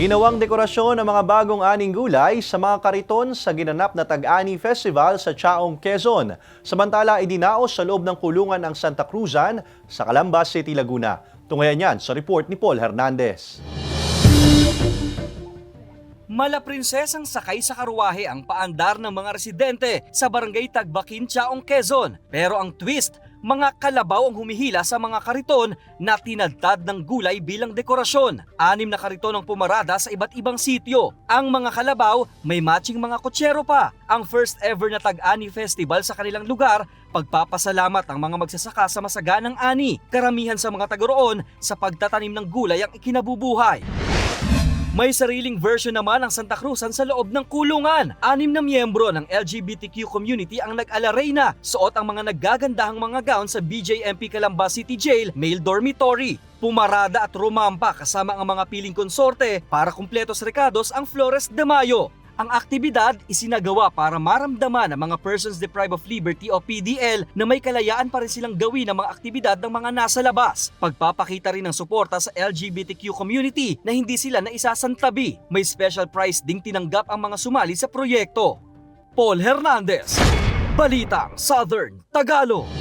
Ginawang dekorasyon ng mga bagong aning gulay sa mga kariton sa ginanap na Tag-Ani Festival sa Chaong, Quezon. Samantala, idinaos sa loob ng kulungan ang Santa Cruzan sa Calambas City, Laguna. Tungayan yan sa report ni Paul Hernandez. Mala prinsesang sakay sa karuwahe ang paandar ng mga residente sa barangay Tagbakin, Chaong, Quezon. Pero ang twist, mga kalabaw ang humihila sa mga kariton na tinadtad ng gulay bilang dekorasyon. Anim na kariton ang pumarada sa iba't ibang sityo. Ang mga kalabaw may matching mga kutsero pa. Ang first ever na Tag-Ani Festival sa kanilang lugar, pagpapasalamat ang mga magsasaka sa masaganang ani. Karamihan sa mga tagaroon sa pagtatanim ng gulay ang ikinabubuhay. May sariling version naman ang Santa Cruzan sa loob ng kulungan. Anim na miyembro ng LGBTQ community ang nag-alarena. Suot ang mga naggagandahang mga gown sa BJMP Calamba City Jail Male Dormitory. Pumarada at rumampa kasama ang mga piling konsorte para kumpletos recados ang Flores de Mayo. Ang aktibidad isinagawa para maramdaman ng mga persons deprived of liberty o PDL na may kalayaan pa rin silang gawin ang mga aktibidad ng mga nasa labas. Pagpapakita rin ng suporta sa LGBTQ community na hindi sila na isasantabi. May special prize ding tinanggap ang mga sumali sa proyekto. Paul Hernandez, Balitang Southern Tagalog.